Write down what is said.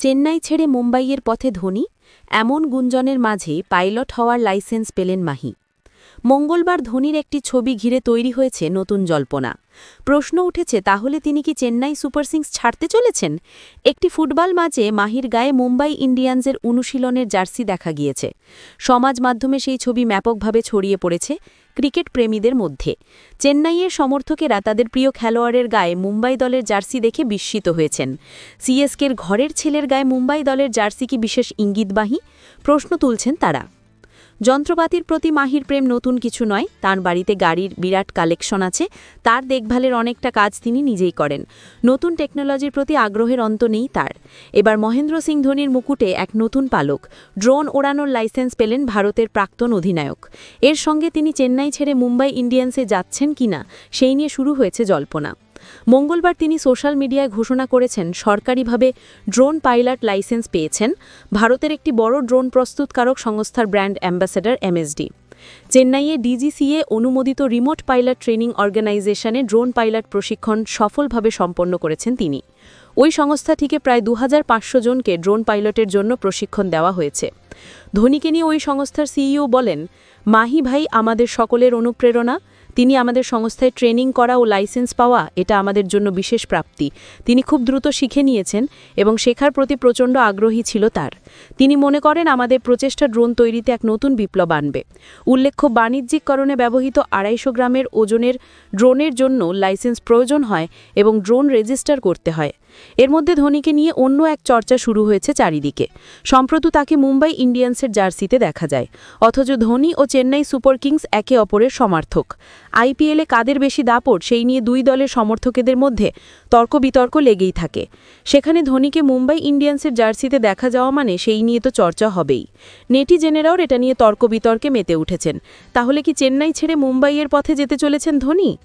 চেন্নাই ছেড়ে মুম্বাইয়ের পথে ধোনি এমন গুঞ্জনের মাঝে পাইলট হওয়ার লাইসেন্স পেলেন মাহি। মঙ্গলবার ধোনির একটি ছবি ঘিরে তৈরি হয়েছে নতুন জল্পনা। প্রশ্ন উঠেছে, তাহলে তিনি কি চেন্নাই সুপার সিংস ছাড়তে চলেছেন? একটি ফুটবল ম্যাচে মাহির গায়ে মুম্বাই ইন্ডিয়ান্সের অনুশীলনের জার্সি দেখা গিয়েছে। সমাজ মাধ্যমে সেই ছবি ব্যাপকভাবে ছড়িয়ে পড়েছে ক্রিকেট প্রেমীদের মধ্যে। চেন্নাইয়ের সমর্থকেরা তাদের প্রিয় খেলোয়াড়ের গায়ে মুম্বাই দলের জার্সি দেখে বিস্মিত হয়েছেন। সিএসকের ঘরের ছেলের গায়ে মুম্বাই দলের জার্সি কি বিশেষ ইঙ্গিতবাহী? প্রশ্ন তুলছেন তারা। যন্ত্রপাতির প্রতি মাহির প্রেম নতুন কিছু নয়, তার বাড়িতে গাড়ির বিরাট কালেকশন আছে, তার দেখভালের অনেকটা কাজ তিনি নিজেই করেন। নতুন টেকনোলজির প্রতি আগ্রহের অন্ত নেই তার। এবার মহেন্দ্র সিং ধোনির মুকুটে এক নতুন পালক, ড্রোন ওড়ানোর লাইসেন্স পেলেন ভারতের প্রাক্তন অধিনায়ক। এর সঙ্গে তিনি চেন্নাই ছেড়ে মুম্বাই ইন্ডিয়ান্সে যাচ্ছেন কিনা, সেই নিয়ে শুরু হয়েছে জল্পনা। মঙ্গলবার তিনি সোশ্যাল মিডিয়ায় ঘোষণা করেছেন, সরকারিভাবে ড্রোন পাইলট লাইসেন্স পেয়েছেন, ভারতের একটি বড় ড্রোন প্রস্তুতকারক সংস্থার ব্র্যান্ড অ্যাম্বাসেডর এমএসডি। চেন্নাইয়ে ডিজিসিএ অনুমোদিত রিমোট পাইলট ট্রেনিং অর্গানাইজেশনে ড্রোন পাইলট প্রশিক্ষণ সফলভাবে সম্পন্ন করেছেন তিনি। ওই সংস্থা থেকে প্রায় দু হাজার পাঁচশো জনকে ড্রোন পাইলটের জন্য প্রশিক্ষণ দেওয়া হয়েছে। ধোনিকে নিয়ে ওই সংস্থার সিইও বলেন, মাহি ভাই আমাদের সকলের অনুপ্রেরণা তিনি আমাদের সংস্থায় ট্রেনিং করা ও লাইসেন্স পাওয়া এটা আমাদের জন্য বিশেষ প্রাপ্তি। তিনি খুব দ্রুত শিখে নিয়েছেন এবং শেখার প্রতি প্রচণ্ড আগ্রহী ছিল তার। তিনি মনে করেন, আমাদের প্রচেষ্টা ড্রোন তৈরিতে এক নতুন বিপ্লব আনবে। উল্লেখ্য বাণিজ্যিককরণে ব্যবহৃত আড়াইশো গ্রামের ওজনের ড্রোনের জন্য লাইসেন্স প্রয়োজন হয় এবং ড্রোন রেজিস্টার করতে হয়। এর মধ্যে ধোনিকে নিয়ে অন্য এক চর্চা শুরু হয়েছে চারিদিকে। সম্প্রতি তাকে মুম্বাই ইন্ডিয়ান্সের জার্সিতে দেখা যায়। অথচ ধোনি ও চেন্নাই সুপার কিংস একে অপরের সমার্থক। আইপিএলে কাদের বেশি দাপট, সেই নিয়ে দুই দলের সমর্থকেদের মধ্যে তর্ক বিতর্ক লেগেই থাকে। সেখানে ধোনিকে মুম্বাই ইন্ডিয়ান্সের জার্সিতে দেখা যাওয়া মানে সেই নিয়ে তো চর্চা হবেই। নেটিজেনেরাও এটা নিয়ে তর্ক বিতর্কে মেতে উঠেছেন। তাহলে কি চেন্নাই ছেড়ে মুম্বাইয়ের পথে যেতে চলেছেন ধোনি?